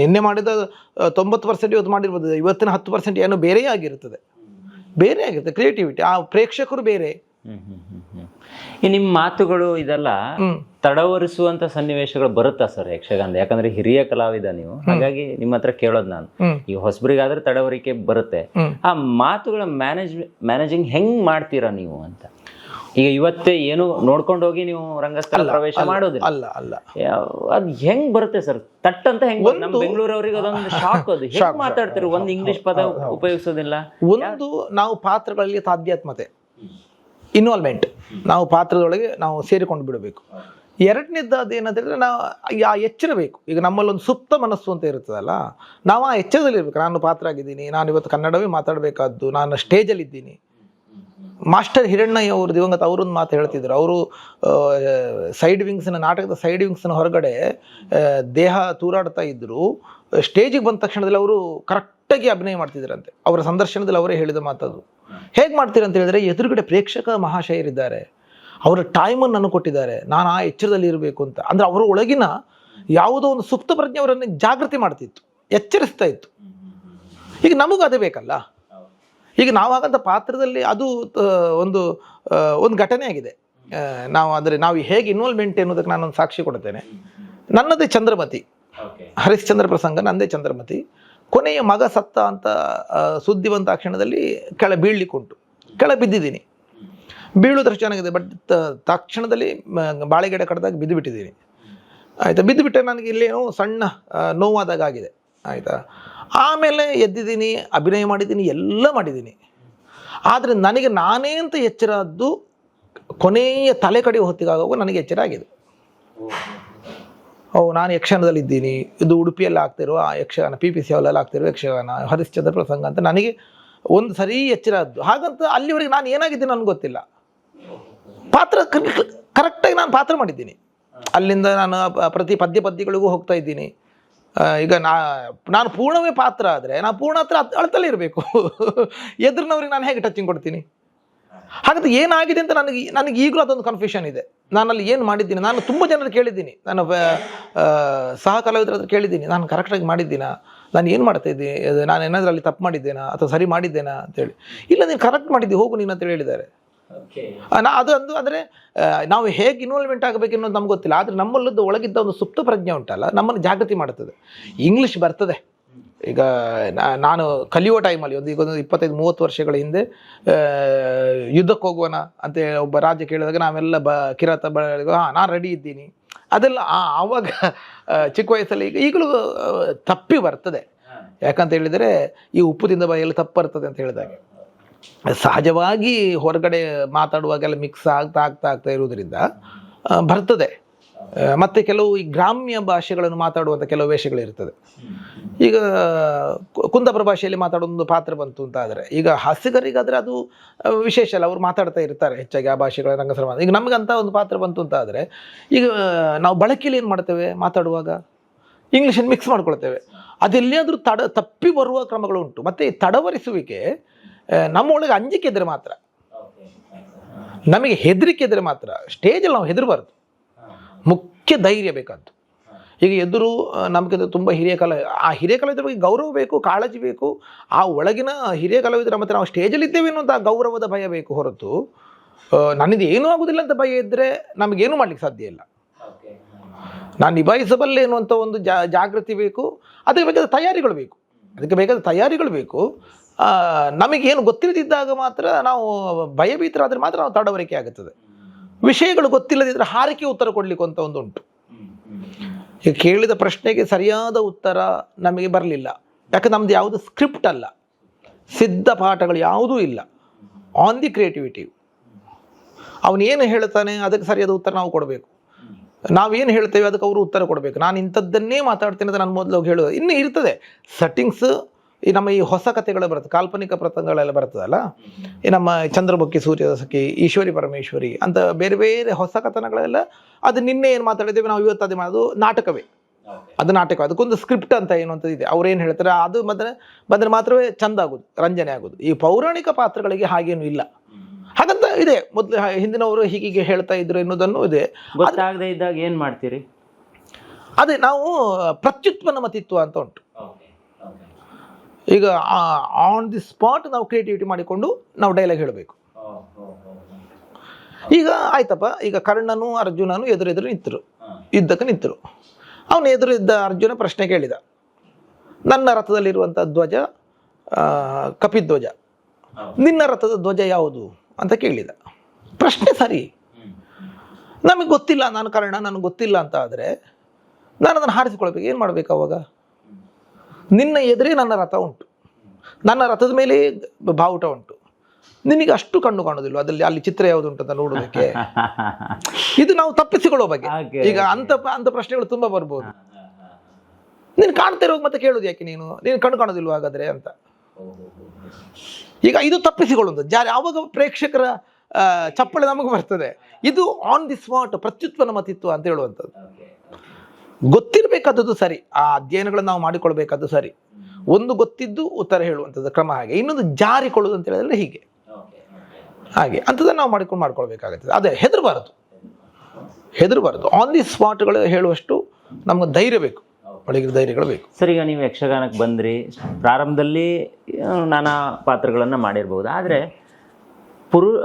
ನಿನ್ನೆ ಮಾಡಿದ ತೊಂಬತ್ತು ಪರ್ಸೆಂಟ್ ಇವತ್ತು ಮಾಡಿರ್ಬೋದು. ಇವತ್ತಿನ ಹತ್ತು ಪರ್ಸೆಂಟ್ ಏನೋ ಬೇರೆ ಆಗಿರ್ತದೆ. ಬೇರೆ ಆಗಿರ್ತದೆ ಕ್ರಿಯೇಟಿವಿಟಿ ಆ ಪ್ರೇಕ್ಷಕರು ಬೇರೆ. ಈ ನಿಮ್ಮ ಮಾತುಗಳು ಇದೆಲ್ಲ ತಡವರಿಸುವಂತ ಸನ್ನಿವೇಶಗಳು ಬರುತ್ತಾ ಸರ್ ಯಕ್ಷಗಾನ? ಯಾಕಂದ್ರೆ ಹಿರಿಯ ಕಲಾವಿದ ನೀವು. ಹಾಗಾಗಿ ನಿಮ್ಮ ಹತ್ರ ಕೇಳೋದು ನಾನು. ಈ ಹೊಸಬರಿಗಾದ್ರೆ ತಡವರಿಕೆ ಬರುತ್ತೆ. ಆ ಮಾತುಗಳ ಮ್ಯಾನೇಜ್ ಮ್ಯಾನೇಜಿಂಗ್ ಹೆಂಗ್ ಮಾಡ್ತೀರಾ ನೀವು ಅಂತ? ಈಗ ಇವತ್ತೇ ಏನು ನೋಡ್ಕೊಂಡು ಹೋಗಿ ನೀವು ರಂಗಸ್ಥಳ ಪ್ರವೇಶ ಮಾಡೋದಿಲ್ಲ. ಅಲ್ಲ ಅಲ್ಲ. ಅದ್ ಹೆಂಗ್ ಬರುತ್ತೆ ಸರ್? ತಟ್ ಅಂತ ಹೆಂಗ್ ಬೆಂಗಳೂರು ನಮ್ಮ ಬೆಂಗಳೂರವ್ರಿಗೆ ಅದೊಂದು [LAUGHS] ಶಾಕ್ ಅದು. ಹೆಂಗ್ ಮಾತಾಡ್ತಾರೆ? ಒಂದ್ ಇಂಗ್ಲಿಷ್ ಪದ ಉಪಯೋಗಿಸೋದಿಲ್ಲ. ಒಂದು ನಾವು ಪಾತ್ರಗಳಲ್ಲಿ ತಾಧ್ಯಾತ್ಮತೆ ಇನ್ವಾಲ್ವ್ಮೆಂಟ್ ನಾವು ಪಾತ್ರದೊಳಗೆ ನಾವು ಸೇರಿಕೊಂಡು ಬಿಡಬೇಕು. ಎರಡನೇದ್ದು ಅದು ಹೇಳಿದ್ರೆ ನಾವು ಆ ಎಚ್ಚರ ಬೇಕು ಈಗ ನಮ್ಮಲ್ಲಿ ಒಂದು ಸುಪ್ತ ಮನಸ್ಸು ಅಂತ ಇರ್ತದಲ್ಲ ನಾವು ಆ ಎಚ್ಚರದಲ್ಲಿರ್ಬೇಕು. ನಾನು ಪಾತ್ರ ಆಗಿದ್ದೀನಿ ನಾನು ಇವತ್ತು ಕನ್ನಡವೇ ಮಾತಾಡಬೇಕಾದ್ದು ನಾನು ಸ್ಟೇಜಲ್ಲಿ ಇದ್ದೀನಿ ಮಾಸ್ಟರ್ ಹಿರಣ್ಣಯ್ಯ ಅವರು, ದಿವಂಗತ ಅವರೊಂದು ಮಾತು ಹೇಳ್ತಿದ್ರು. ಅವರು ಸೈಡ್ ವಿಂಗ್ಸ್ನ ನಾಟಕದ ಸೈಡ್ ವಿಂಗ್ಸ್ನ ಹೊರಗಡೆ ದೇಹ ತೂರಾಡ್ತಾ ಇದ್ದರು ಸ್ಟೇಜಿಗೆ ಬಂದ ತಕ್ಷಣದಲ್ಲಿ ಅವರು ಕರೆಕ್ಟಾಗಿ ಅಭಿನಯ ಮಾಡ್ತಿದ್ರಂತೆ. ಅವರ ಸಂದರ್ಶನದಲ್ಲಿ ಅವರೇ ಹೇಳಿದ ಮಾತದು. ಹೇಗೆ ಮಾಡ್ತೀರ ಅಂತ ಹೇಳಿದ್ರೆ, ಎದುರುಗಡೆ ಪ್ರೇಕ್ಷಕ ಮಹಾಶಯರಿದ್ದಾರೆ ಅವರ ಟೈಮನ್ನು ನನಗೆ ಕೊಟ್ಟಿದ್ದಾರೆ. ನಾನು ಆ ಎಚ್ಚರದಲ್ಲಿ ಇರಬೇಕು ಅಂತ. ಅಂದರೆ ಅವರ ಒಳಗಿನ ಯಾವುದೋ ಒಂದು ಸುಪ್ತ ಪ್ರಜ್ಞೆ ಅವರನ್ನು ಜಾಗೃತಿ ಮಾಡ್ತಿತ್ತು. ಎಚ್ಚರಿಸ್ತಾ ಇತ್ತು. ಈಗ ನಮಗೂ ಅದೇ ಬೇಕಲ್ಲ? ಈಗ ನಾವು ಹಾಗಂತ ಪಾತ್ರದಲ್ಲಿ ಅದು ಒಂದು ಒಂದು ಘಟನೆ ಆಗಿದೆ. ನಾವು ಅಂದರೆ ನಾವು ಹೇಗೆ ಇನ್ವಾಲ್ವ್ಮೆಂಟ್ ಎನ್ನುವುದಕ್ಕೆ ನಾನೊಂದು ಸಾಕ್ಷಿ ಕೊಡ್ತೇನೆ ನನ್ನದೇ ಚಂದ್ರಮತಿ. ಹರಿಶ್ಚಂದ್ರ ಪ್ರಸಂಗ ನಂದೇ ಚಂದ್ರಮತಿ. ಕೊನೆಯ ಮಗ ಸತ್ತ ಅಂತ ಸುದ್ದಿ ಬಂದ ಕ್ಷಣದಲ್ಲಿ ಕೆಳ ಬೀಳ್ಲಿಕ್ಕುಂಟು. ಕೆಳ ಬಿದ್ದಿದ್ದೀನಿ. ಬೀಳೋದ್ರ ಚೆನ್ನಾಗಿದೆ ಬಟ್ ತಕ್ಷಣದಲ್ಲಿ ಬಾಳೆಗಿಡ ಕಡ್ದಾಗ ಬಿದ್ದು ಬಿಟ್ಟಿದ್ದೀನಿ ಆಯಿತಾ? ಬಿದ್ದು ಬಿಟ್ಟರೆ ನನಗೆ ಇಲ್ಲೇನೋ ಸಣ್ಣ ನೋವಾದಾಗ ಆಗಿದೆ ಆಯಿತಾ? ಆಮೇಲೆ ಎದ್ದಿದ್ದೀನಿ, ಅಭಿನಯ ಮಾಡಿದ್ದೀನಿ, ಎಲ್ಲ ಮಾಡಿದ್ದೀನಿ. ಆದರೆ ನನಗೆ ನಾನೇ ಅಂತ ಎಚ್ಚರದ್ದು ಕೊನೆಯ ತಲೆ ಕಡೆ ಹೊತ್ತಿಗಾಗುವಾಗ ನನಗೆ ಎಚ್ಚರ ಆಗಿದೆ. ಓ, ನಾನು ಯಕ್ಷಗಾನದಲ್ಲಿ ಇದ್ದೀನಿ ಇದು ಉಡುಪಿಯಲ್ಲಿ ಆಗ್ತಿರುವ ಆ ಯಕ್ಷಗಾನ ಪಿ ಪಿ ಸಿ ಹಾಲಲ್ಲಿ ಆಗ್ತಿರುವ ಯಕ್ಷಗಾನ ಹರಿಶ್ಚಂದ್ರ ಪ್ರಸಂಗ ಅಂತ ನನಗೆ ಒಂದು ಸರಿ ಎಚ್ಚರ ಆದ್ದು. ಹಾಗಂತ ಅಲ್ಲಿವರೆಗೆ ನಾನು ಏನಾಗಿದ್ದೀನಿ ನನಗೆ ಗೊತ್ತಿಲ್ಲ. ಪಾತ್ರ ಕರೆಕ್ಟಾಗಿ ನಾನು ಪಾತ್ರ ಮಾಡಿದ್ದೀನಿ. ಅಲ್ಲಿಂದ ನಾನು ಪ್ರತಿ ಪದ್ಯ ಪದ್ಯಗಳಿಗೂ ಹೋಗ್ತಾ ಇದ್ದೀನಿ. ಈಗ ನಾ, ನಾನು ಪೂರ್ಣವೇ ಪಾತ್ರ ಆದರೆ ನಾನು ಪೂರ್ಣ ಹತ್ರ ಅಳತಲ್ಲಿ ಇರಬೇಕು. [LAUGHS] ಎದುರಿನವ್ರಿಗೆ ನಾನು ಹೇಗೆ ಟಚಿಂಗ್ ಕೊಡ್ತೀನಿ? ಹಾಗಾದ್ರೆ ಏನಾಗಿದೆ ಅಂತ ನನಗೆ ನನಗೆ ಈಗಲೂ ಅದೊಂದು ಕನ್ಫ್ಯೂಷನ್ ಇದೆ. ನಾನಲ್ಲಿ ಏನು ಮಾಡಿದ್ದೀನಿ? ನಾನು ತುಂಬ ಜನರು ಕೇಳಿದ್ದೀನಿ. ನಾನು ಸಹ ಕಲಾವಿದರ ಹತ್ರ ಕೇಳಿದ್ದೀನಿ. ನಾನು ಕರೆಕ್ಟಾಗಿ ಮಾಡಿದ್ದೀನಾ? ನಾನು ಏನು ಮಾಡ್ತಾ ಇದ್ದೀನಿ? ನಾನು ಏನಾದರೂ ಅಲ್ಲಿ ತಪ್ಪು ಮಾಡಿದ್ದೇನಾ? ಅಥವಾ ಸರಿ ಮಾಡಿದ್ದೇನಾ ಅಂತೇಳಿ ಇಲ್ಲ, ನೀನು ಕರೆಕ್ಟ್ ಮಾಡಿದ್ದಿ, ಹೋಗು ನೀನು ಅಂತೇಳಿ ಹೇಳಿದ್ದಾರೆ. ನಾ ಅದು ಅಂದು ಅಂದರೆ ನಾವು ಹೇಗೆ ಇನ್ವಾಲ್ವ್ಮೆಂಟ್ ಆಗಬೇಕು ಅನ್ನೋದು ನಮ್ಗೆ ಗೊತ್ತಿಲ್ಲ. ಆದರೆ ನಮ್ಮಲ್ಲದ್ದು ಒಳಗಿದ್ದ ಒಂದು ಸುಪ್ತ ಪ್ರಜ್ಞೆ ಉಂಟಲ್ಲ ನಮ್ಮನ್ನು ಜಾಗೃತಿ ಮಾಡುತ್ತದೆ ಇಂಗ್ಲೀಷ್ ಬರ್ತದೆ. ಈಗ ನಾ- ನಾನು ಕಲಿಯುವ ಟೈಮಲ್ಲಿ ಒಂದು ಈಗ ಒಂದು ಇಪ್ಪತ್ತೈದು ಮೂವತ್ತು ವರ್ಷಗಳ ಹಿಂದೆ ಯುದ್ಧಕ್ಕೆ ಹೋಗೋಣ ಅಂತೇಳಿ ಒಬ್ಬ ರಾಜ್ಯ ಕೇಳಿದಾಗ ನಾವೆಲ್ಲ ಬ ಕಿರಾತ ಬ ಹಾಂ ನಾನು ರೆಡಿ ಇದ್ದೀನಿ. ಅದೆಲ್ಲ ಆವಾಗ ಚಿಕ್ಕ ವಯಸ್ಸಲ್ಲಿ ಈಗ ಈಗಲೂ ತಪ್ಪಿ ಬರ್ತದೆ. ಯಾಕಂತ ಹೇಳಿದರೆ ಈ ಉಪ್ಪು ತಿಂದ ಬಾಯಲ್ಲಿ ತಪ್ಪು ಬರ್ತದೆ ಅಂತ ಹೇಳಿದಾಗ. ಸಹಜವಾಗಿ ಹೊರಗಡೆ ಮಾತಾಡುವಾಗೆಲ್ಲ ಮಿಕ್ಸ್ ಆಗ್ತಾ ಆಗ್ತಾ ಆಗ್ತಾ ಇರುವುದರಿಂದ ಬರ್ತದೆ. ಮತ್ತು ಕೆಲವು ಈ ಗ್ರಾಮ್ಯ ಭಾಷೆಗಳನ್ನು ಮಾತಾಡುವಂಥ ಕೆಲವು ವೇಷಗಳಿರ್ತದೆ ಈಗ ಕುಂದಾಪುರ ಭಾಷೆಯಲ್ಲಿ ಮಾತಾಡೋ ಒಂದು ಪಾತ್ರ ಬಂತು ಅಂತ ಆದರೆ, ಈಗ ಹಾಸ್ಯಗರಿಗಾದರೆ ಅದು ವಿಶೇಷ ಅಲ್ಲ, ಅವ್ರು ಮಾತಾಡ್ತಾ ಇರ್ತಾರೆ ಹೆಚ್ಚಾಗಿ ಆ ಭಾಷೆಗಳ ರಂಗಸರ ಈಗ ನಮಗಂತ ಒಂದು ಪಾತ್ರ ಬಂತು ಅಂತ ಆದರೆ, ಈಗ ನಾವು ಬಳಕೆಯಲ್ಲಿ ಏನು ಮಾಡ್ತೇವೆ ಮಾತಾಡುವಾಗ? ಇಂಗ್ಲೀಷನ್ನು ಮಿಕ್ಸ್ ಮಾಡ್ಕೊಳ್ತೇವೆ. ಅದೆಲ್ಲಿಯಾದರೂ ತಡ, ತಪ್ಪಿ ಬರುವ ಕ್ರಮಗಳು ಉಂಟು. ಮತ್ತು ಈ ತಡವರಿಸುವಿಕೆ ನಮ್ಮೊಳಗೆ ಅಂಜಿಕೆ ಇದ್ರೆ ಮಾತ್ರ. ನಮಗೆ ಹೆದರಿಕೆ ಇದ್ರೆ ಮಾತ್ರ. ಸ್ಟೇಜಲ್ಲಿ ನಾವು ಹೆದರಬಾರ್ದು. ಮುಖ್ಯ ಧೈರ್ಯ ಬೇಕಾದ್ದು. ಈಗ ಎದುರು ನಮಗೆ ನಮಗಿಂತ ತುಂಬ ಹಿರಿಯ ಕಲ, ಆ ಹಿರಿಯ ಕಲಾವಿದರ ಬಗ್ಗೆ ಗೌರವ ಬೇಕು, ಕಾಳಜಿ ಬೇಕು. ಆ ಒಳಗಿನ ಹಿರಿಯ ಕಲಾವಿದರ ಮತ್ತು ನಾವು ಸ್ಟೇಜಲ್ಲಿ ಇದ್ದೇವೆ ಅನ್ನುವಂಥ ಗೌರವದ ಭಯ ಬೇಕು ಹೊರತು ನನ್ನದು ಏನೂ ಆಗೋದಿಲ್ಲ ಅಂತ ಭಯ ಇದ್ದರೆ ನಮಗೇನು ಮಾಡ್ಲಿಕ್ಕೆ ಸಾಧ್ಯ ಇಲ್ಲ. ನಾನು ನಿಭಾಯಿಸಬಲ್ಲೆ ಎನ್ನುವಂಥ ಒಂದು ಜಾಗೃತಿ ಬೇಕು. ಅದಕ್ಕೆ ಬೇಕಾದ ತಯಾರಿಗಳು ಬೇಕು. ಅದಕ್ಕೆ ಬೇಕಾದ ತಯಾರಿಗಳು ಬೇಕು. ನಮಗೇನು ಗೊತ್ತಿಲ್ಲದಿದ್ದಾಗ ಮಾತ್ರ ನಾವು ಭಯಭೀತರಾದರೆ ಮಾತ್ರ ನಾವು ತಡವರಿಕೆ ಆಗುತ್ತದೆ. ವಿಷಯಗಳು ಗೊತ್ತಿಲ್ಲದಿದ್ದರೆ ಹಾರಿಕೆ ಉತ್ತರ ಕೊಡಲಿಕ್ಕೆ ಅಂತ ಒಂದು ಉಂಟು ಈಗ ಕೇಳಿದ ಪ್ರಶ್ನೆಗೆ ಸರಿಯಾದ ಉತ್ತರ ನಮಗೆ ಬರಲಿಲ್ಲ. ಯಾಕೆ ನಮ್ದು ಯಾವುದು ಸ್ಕ್ರಿಪ್ಟ್ ಅಲ್ಲ. ಸಿದ್ಧ ಪಾಠಗಳು ಯಾವುದೂ ಇಲ್ಲ. ಆನ್ ದಿ ಕ್ರಿಯೇಟಿವಿಟಿ ಅವನೇನು ಹೇಳ್ತಾನೆ ಅದಕ್ಕೆ ಸರಿಯಾದ ಉತ್ತರ ನಾವು ಕೊಡಬೇಕು. ನಾವೇನು ಹೇಳ್ತೇವೆ ಅದಕ್ಕೆ ಅವರು ಉತ್ತರ ಕೊಡಬೇಕು. ನಾನು ಇಂಥದ್ದನ್ನೇ ಮಾತಾಡ್ತೇನೆ ಅಂತ ನಾನು ಮೊದಲು ಹೇಳೋದು ಇನ್ನೂ ಇರ್ತದೆ. ಸೆಟ್ಟಿಂಗ್ಸ್ ಈ ನಮ್ಮ ಈ ಹೊಸ ಕಥೆಗಳು ಬರುತ್ತೆ ಕಾಲ್ಪನಿಕ ಪ್ರಸಂಗಗಳೆಲ್ಲ ಬರ್ತದಲ್ಲ? ಈ ನಮ್ಮ ಚಂದ್ರಬುಕ್ಕಿ ಸೂರ್ಯದ ಸಖಿ ಈಶ್ವರಿ ಪರಮೇಶ್ವರಿ ಅಂತ ಬೇರೆ ಬೇರೆ ಹೊಸ ಕಥನಗಳೆಲ್ಲ ಅದು ನಿನ್ನೆ ಏನು ಮಾತಾಡಿದ್ದೇವೆ ನಾವು ಇವತ್ತು ಅದೇ ಮಾಡೋದು ನಾಟಕವೇ. ಅದು ನಾಟಕ ಅದಕ್ಕೊಂದು ಸ್ಕ್ರಿಪ್ಟ್ ಅಂತ ಏನು ಅಂತ ಇದೆ. ಅವ್ರೇನು ಹೇಳ್ತಾರೆ ಅದು ಬಂದರೆ ಬಂದರೆ ಮಾತ್ರವೇ ಚಂದ ಆಗೋದು ರಂಜನೆ ಆಗೋದು. ಈ ಪೌರಾಣಿಕ ಪಾತ್ರಗಳಿಗೆ ಹಾಗೇನು ಇಲ್ಲ. ಹಾಗಂತ ಇದೆ ಮೊದಲು ಹಿಂದಿನವರು ಹೀಗೆ ಹೇಳ್ತಾ ಇದ್ರು ಎನ್ನುವುದನ್ನು ಇದೆ. ಗೊತ್ತಾಗದೇ ಇದ್ದಾಗ ಏನು ಮಾಡ್ತೀರಿ? ಅದೇ ನಾವು ಪ್ರತ್ಯುತ್ಪನ್ನ ಮತಿತ್ವ ಅಂತ ಉಂಟು. ಈಗ ಆನ್ ದಿ ಸ್ಪಾಟ್ ನಾವು ಕ್ರಿಯೇಟಿವಿಟಿ ಮಾಡಿಕೊಂಡು ನಾವು ಡೈಲಾಗ್ ಹೇಳಬೇಕು. ಈಗ ಆಯ್ತಪ್ಪ, ಈಗ ಕರ್ಣನು ಅರ್ಜುನನು ಎದುರೆದುರು ನಿಂತರು. ಯುದ್ಧಕ್ಕೆ ನಿಂತರು. ಅವನು ಎದುರು ಇದ್ದ ಅರ್ಜುನ ಪ್ರಶ್ನೆ ಕೇಳಿದ. ನನ್ನ ರಥದಲ್ಲಿರುವಂಥ ಧ್ವಜ ಕಪಿಧ್ವಜ, ನಿನ್ನ ರಥದ ಧ್ವಜ ಯಾವುದು? ಅಂತ ಕೇಳಿದ. ಪ್ರಶ್ನೆ ಸರಿ. ನಮಗೆ ಗೊತ್ತಿಲ್ಲ, ನಾನು ಕರ್ಣ, ನನಗೆ ಗೊತ್ತಿಲ್ಲ ಅಂತ ಆದರೆ ನಾನು ಅದನ್ನು ಹಾರಿಸಿಕೊಳ್ಬೇಕು ಏನು ಮಾಡಬೇಕು ಅವಾಗ? ನಿನ್ನ ಎದುರೇ ನನ್ನ ರಥ ಉಂಟು. ನನ್ನ ರಥದ ಮೇಲೆ ಬಾವುಟ ಉಂಟು. ನಿನಗೆ ಅಷ್ಟು ಕಣ್ಣು ಕಾಣೋದಿಲ್ಲ ಅದರಲ್ಲಿ ಅಲ್ಲಿ ಚಿತ್ರ ಯಾವುದು ಉಂಟು ಅಂತ ನೋಡೋದಕ್ಕೆ? [LAUGHS] ಇದು ನಾವು ತಪ್ಪಿಸಿಕೊಳ್ಳೋ ಬಗ್ಗೆ. ಈಗ ಅಂತ ಅಂತ ಪ್ರಶ್ನೆಗಳು ತುಂಬಾ ಬರ್ಬೋದು. ನೀನು ಕಾಣ್ತಾ ಇರೋ ಮತ್ತೆ ಕೇಳೋದು ಯಾಕೆ ನೀನು? ನೀನು ಕಣ್ಣು ಕಾಣೋದಿಲ್ವ ಹಾಗಾದ್ರೆ ಅಂತ. ಈಗ ಇದು ತಪ್ಪಿಸಿಕೊಳ್ಳೋದು ಜಾರಿ ಯಾವಾಗ ಪ್ರೇಕ್ಷಕರ ಚಪ್ಪಳೆ ನಮಗೆ ಬರ್ತದೆ. ಇದು ಆನ್ ದಿ ಸ್ಪಾಟ್ ಪ್ರತ್ಯುತ್ಪನ್ನ ಮತಿತ್ವ ಅಂತ ಹೇಳುವಂಥದ್ದು. ಗೊತ್ತಿರಬೇಕಾದದ್ದು ಸರಿ, ಆ ಅಧ್ಯಯನಗಳನ್ನು ನಾವು ಮಾಡಿಕೊಳ್ಬೇಕಾದ್ದು ಸರಿ. ಒಂದು ಗೊತ್ತಿದ್ದು ಉತ್ತರ ಹೇಳುವಂಥದ್ದು ಕ್ರಮ ಹಾಗೆ, ಇನ್ನೊಂದು ಜಾರಿಕೊಳ್ಳೋದು ಅಂತ ಹೇಳಿದ್ರೆ ಹೀಗೆ. ಹಾಗೆ, ಅಂಥದ್ದನ್ನು ನಾವು ಮಾಡಿಕೊಂಡು ಮಾಡ್ಕೊಳ್ಬೇಕಾಗುತ್ತದೆ. ಅದೇ, ಹೆದರಬಾರದು. ಹೆದರಬಾರದು. ಆನ್ ದಿ ಸ್ಪಾಟ್ಗಳು ಹೇಳುವಷ್ಟು ನಮ್ಗೆ ಧೈರ್ಯ ಬೇಕು. ಒಳಗಿನ ಧೈರ್ಯಗಳು ಬೇಕು. ಸರಿ, ಈಗ ನೀವು ಯಕ್ಷಗಾನಕ್ಕೆ ಬಂದ್ರಿ. ಪ್ರಾರಂಭದಲ್ಲಿ ನಾನಾ ಪಾತ್ರಗಳನ್ನು ಮಾಡಿರ್ಬೋದು. ಆದರೆ, ಪುರು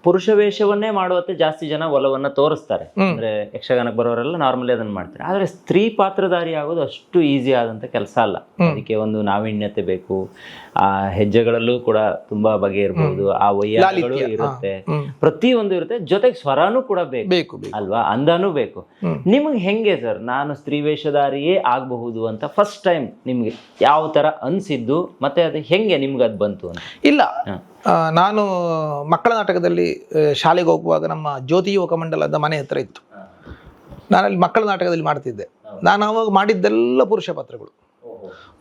ಪುರುಷ ವೇಷವನ್ನೇ ಮಾಡುವತ್ತೆ ಜಾಸ್ತಿ ಜನ ಒಲವನ್ನು ತೋರಿಸ್ತಾರೆ. ಅಂದ್ರೆ ಯಕ್ಷಗಾನಕ್ಕೆ ಬರೋರೆಲ್ಲ ನಾರ್ಮಲಿ ಅದನ್ನ ಮಾಡ್ತಾರೆ. ಆದರೆ ಸ್ತ್ರೀ ಪಾತ್ರಧಾರಿ ಆಗೋದು ಅಷ್ಟು ಈಸಿ ಆದಂತ ಕೆಲಸ ಅಲ್ಲ. ಅದಕ್ಕೆ ಒಂದು ನಾವೀಣ್ಯತೆ ಬೇಕು. ಆ ಹೆಜ್ಜೆಗಳಲ್ಲೂ ಕೂಡ ತುಂಬಾ ಬಗೆ ಇರಬಹುದು ಆ ಲಾಲಿತ್ಯ, ಇರುತ್ತೆ. ಪ್ರತಿ ಒಂದು ಪ್ರತಿಯೊಂದು ಇರುತ್ತೆ. ಜೊತೆಗೆ ಸ್ವರನೂ ಕೂಡ ಬೇಕು. ಅಲ್ವಾ? ಅಂದಾನು ಬೇಕು. ನಿಮಗೆ ಹೆಂಗೆ ಸರ್? ನಾನು ಸ್ತ್ರೀ ವೇಷಧಾರಿಯೇ ಆಗಬಹುದು ಅಂತ ಫಸ್ಟ್ ಟೈಮ್ ನಿಮ್ಗೆ ಯಾವ ತರ ಅನ್ಸಿದ್ದು? ಮತ್ತೆ ಅದು ಹೆಂಗೆ ನಿಮ್ಗೆ ಅದು ಬಂತು ಅಂತ? ಇಲ್ಲ. ನಾನು ಮಕ್ಕಳ ನಾಟಕದಲ್ಲಿ ಆ, ಶಾಲೆಗೆ ಹೋಗುವಾಗ ನಮ್ಮ ಜ್ಯೋತಿ ಯುವಕ ಮಂಡಲದ ಮನೆ ಹತ್ರ ಇತ್ತು. ನಾನು ಅಲ್ಲಿ ಮಕ್ಕಳ ನಾಟಕದಲ್ಲಿ ಮಾಡ್ತಿದ್ದೆ. ನಾನು ಅವಾಗ ಮಾಡಿದ್ದೆಲ್ಲ ಪುರುಷ ಪಾತ್ರಗಳು.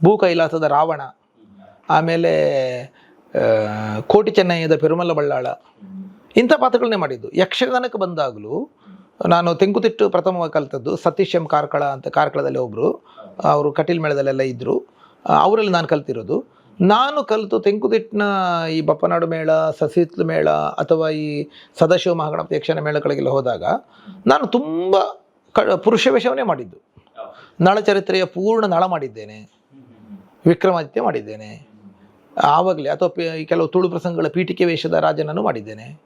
ಭೂ ಕೈಲಾಸದ ರಾವಣ ಆಮೇಲೆ ಕೋಟಿ ಚೆನ್ನಯ್ಯದ ಪೆರುಮಲ್ಲ ಬಳ್ಳಾಳ ಇಂಥ ಪಾತ್ರಗಳನ್ನೇ ಮಾಡಿದ್ದು. ಯಕ್ಷಗಾನಕ್ಕೆ ಬಂದಾಗಲೂ ನಾನು ತೆಂಕುತಿಟ್ಟು ಪ್ರಥಮವಾಗಿ ಕಲಿತದ್ದು ಸತೀಶ್ ಎಂ ಕಾರ್ಕಳ ಅಂತ ಕಾರ್ಕಳದಲ್ಲಿ ಒಬ್ಬರು ಅವರು ಕಟೀಲ್ ಮೇಳದಲ್ಲೆಲ್ಲ ಇದ್ದರು ಅವರಲ್ಲಿ ನಾನು ಕಲ್ತಿರೋದು. ನಾನು ಕಲಿತು ತೆಂಕುತಿಟ್ಟಿನ ಈ ಬಪ್ಪನಾಡು ಮೇಳ ಸಸಿತ್ಲು ಮೇಳ ಅಥವಾ ಈ ಸದಾಶಿವ ಮಹಾಗಣಪತಿ ಯಕ್ಷನ ಮೇಳಗಳಿಗೆಲ್ಲ ಹೋದಾಗ ನಾನು ತುಂಬ ಕ ಪುರುಷ ವೇಷವನ್ನೇ ಮಾಡಿದ್ದು. ನಳಚರಿತ್ರೆಯ ಪೂರ್ಣ ನಳ ಮಾಡಿದ್ದೇನೆ. ವಿಕ್ರಮಾದಿತ್ಯ ಮಾಡಿದ್ದೇನೆ. ಆವಾಗಲೇ ಅಥವಾ ಕೆಲವು ತುಳು ಪ್ರಸಂಗಗಳ ಪೀಠಿಕೆ ವೇಷದ ರಾಜನನ್ನು ಮಾಡಿದ್ದೇನೆ.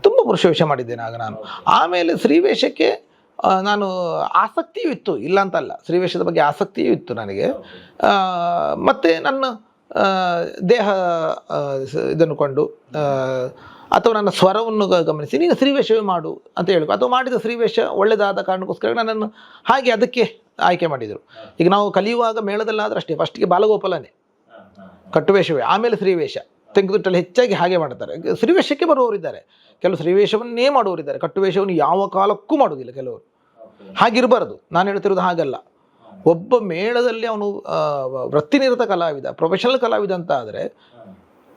ತುಂಬ ಪುರುಷ ವೇಷ ಮಾಡಿದ್ದೇನೆ ಆಗ ನಾನು. ಆಮೇಲೆ ಸ್ತ್ರೀವೇಷಕ್ಕೆ ಆ, ನಾನು ಆಸಕ್ತಿಯೂ ಇತ್ತು. ಇಲ್ಲ ಅಂತಲ್ಲ ಸ್ತ್ರೀವೇಷದ ಬಗ್ಗೆ ಆಸಕ್ತಿಯೂ ಇತ್ತು ನನಗೆ. ಮತ್ತು ನನ್ನ ದೇಹ ಇದನ್ನು ಕೊಂಡು ಅಥವಾ ನನ್ನ ಸ್ವರವನ್ನು ಗಮನಿಸಿ, ನೀನು ಶ್ರೀವೇಶವೇ ಮಾಡು ಅಂತ ಹೇಳಬೇಕು ಅಥವಾ ಮಾಡಿದ ಸ್ತ್ರೀವೇಷ ಒಳ್ಳೆಯದಾದ ಕಾರಣಕ್ಕೋಸ್ಕರ ನನ್ನನ್ನು ಹಾಗೆ ಅದಕ್ಕೆ ಆಯ್ಕೆ ಮಾಡಿದರು. ಈಗ ನಾವು ಕಲಿಯುವಾಗ ಮೇಳದಲ್ಲಾದರೂ ಅಷ್ಟೇ ಫಸ್ಟಿಗೆ ಬಾಲಗೋಪಾಲನೇ, ಕಟ್ಟುವೇಷವೇ, ಆಮೇಲೆ ಸ್ತ್ರೀವೇಷ ತೆಂಕುತಿಟ್ಟಲ್ಲಿ ಹೆಚ್ಚಾಗಿ ಹಾಗೆ ಮಾಡ್ತಾರೆ. ಶ್ರೀವೇಶಕ್ಕೆ ಬರುವವರಿದ್ದಾರೆ ಕೆಲವು ಸ್ತ್ರೀವೇಷವನ್ನೇ ಮಾಡುವವರಿದ್ದಾರೆ ಕಟ್ಟುವೇಷವನ್ನು ಯಾವ ಕಾಲಕ್ಕೂ ಮಾಡುವುದಿಲ್ಲ ಕೆಲವರು. ಹಾಗಿರಬಾರ್ದು. ನಾನು ಹೇಳ್ತಿರೋದು ಹಾಗಲ್ಲ. ಒಬ್ಬ ಮೇಳದಲ್ಲಿ ಅವನು ವೃತ್ತಿನಿರತ ಕಲಾವಿದ ಪ್ರೊಫೆಷನಲ್ ಕಲಾವಿದ ಅಂತ ಆದರೆ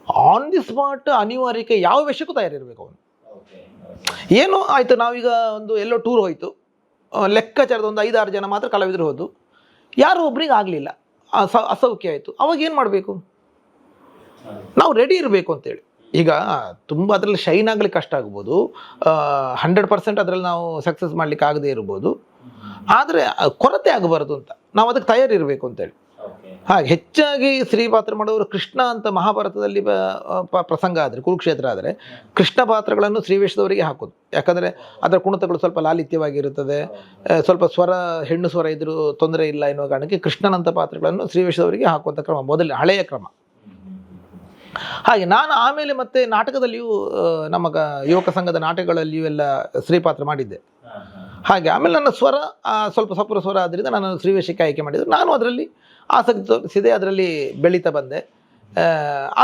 ಆನ್ ದಿ ಸ್ಪಾಟ್ ಅನಿವಾರ್ಯಕ್ಕೆ ಯಾವ ವೇಷಕ್ಕೂ ತಯಾರಿರಬೇಕು ಅವನು. ಏನು ಆಯಿತು ನಾವೀಗ ಒಂದು ಎಲ್ಲೋ ಟೂರ್ ಹೋಯಿತು. ಲೆಕ್ಕಾಚಾರದ ಒಂದು ಐದಾರು ಜನ ಮಾತ್ರ ಕಲಾವಿದರು ಹೋದು ಯಾರು ಒಬ್ರಿಗೆ ಆಗಲಿಲ್ಲ. ಅಸೌಖ್ಯ ಆಯಿತು. ಅವಾಗ ಏನು ಮಾಡಬೇಕು? ನಾವು ರೆಡಿ ಇರಬೇಕು ಅಂತೇಳಿ. ಈಗ ತುಂಬ ಅದರಲ್ಲಿ ಶೈನ್ ಆಗ್ಲಿಕ್ಕೆ ಕಷ್ಟ ಆಗ್ಬೋದು. ಹಂಡ್ರೆಡ್ ಪರ್ಸೆಂಟ್ ಅದರಲ್ಲಿ ನಾವು ಸಕ್ಸಸ್ ಮಾಡ್ಲಿಕ್ಕೆ ಆಗದೇ ಇರ್ಬೋದು. ಆದರೆ ಕೊರತೆ ಆಗಬಾರ್ದು ಅಂತ. ನಾವು ಅದಕ್ಕೆ ತಯಾರಿರಬೇಕು ಅಂತೇಳಿ. ಹಾಗೆ ಹೆಚ್ಚಾಗಿ ಸ್ತ್ರೀ ಪಾತ್ರ ಮಾಡೋರು ಕೃಷ್ಣ ಅಂತ ಮಹಾಭಾರತದಲ್ಲಿ ಪ್ರಸಂಗ ಆದರೆ ಕುರುಕ್ಷೇತ್ರ ಆದರೆ ಕೃಷ್ಣ ಪಾತ್ರಗಳನ್ನು ಶ್ರೀವೇಶದವರಿಗೆ ಹಾಕೋದು. ಯಾಕಂದರೆ ಅದರ ಕುಣಿತಗಳು ಸ್ವಲ್ಪ ಲಾಲಿತ್ಯವಾಗಿರುತ್ತದೆ. ಸ್ವಲ್ಪ ಸ್ವರ ಹೆಣ್ಣು ಸ್ವರ ಇದ್ದರೂ ತೊಂದರೆ ಇಲ್ಲ ಎನ್ನುವ ಕಾರಣಕ್ಕೆ ಕೃಷ್ಣನಂಥ ಪಾತ್ರಗಳನ್ನು ಶ್ರೀವೇಶದವರಿಗೆ ಹಾಕುವಂಥ ಕ್ರಮ ಮೊದಲ ಹಳೆಯ ಕ್ರಮ. ಹಾಗೆ ನಾನು ಆಮೇಲೆ ಮತ್ತೆ ನಾಟಕದಲ್ಲಿಯೂ ನಮ್ಮ ಯುವಕ ಸಂಘದ ನಾಟಕಗಳಲ್ಲಿಯೂ ಎಲ್ಲ ಸ್ತ್ರೀ ಪಾತ್ರ ಮಾಡಿದ್ದೆ. ಹಾಗೆ ಆಮೇಲೆ ನನ್ನ ಸ್ವರ ಸ್ವಲ್ಪ ಸಪುರ ಸ್ವರ ಆದ್ದರಿಂದ ನಾನು ಶ್ರೀವೇಶಕ್ಕೆ ಆಯ್ಕೆ ಮಾಡಿದ್ದು. ನಾನು ಅದರಲ್ಲಿ ಆಸಕ್ತಿ ತೋರಿಸಿದೆ, ಅದರಲ್ಲಿ ಬೆಳೀತಾ ಬಂದೆ.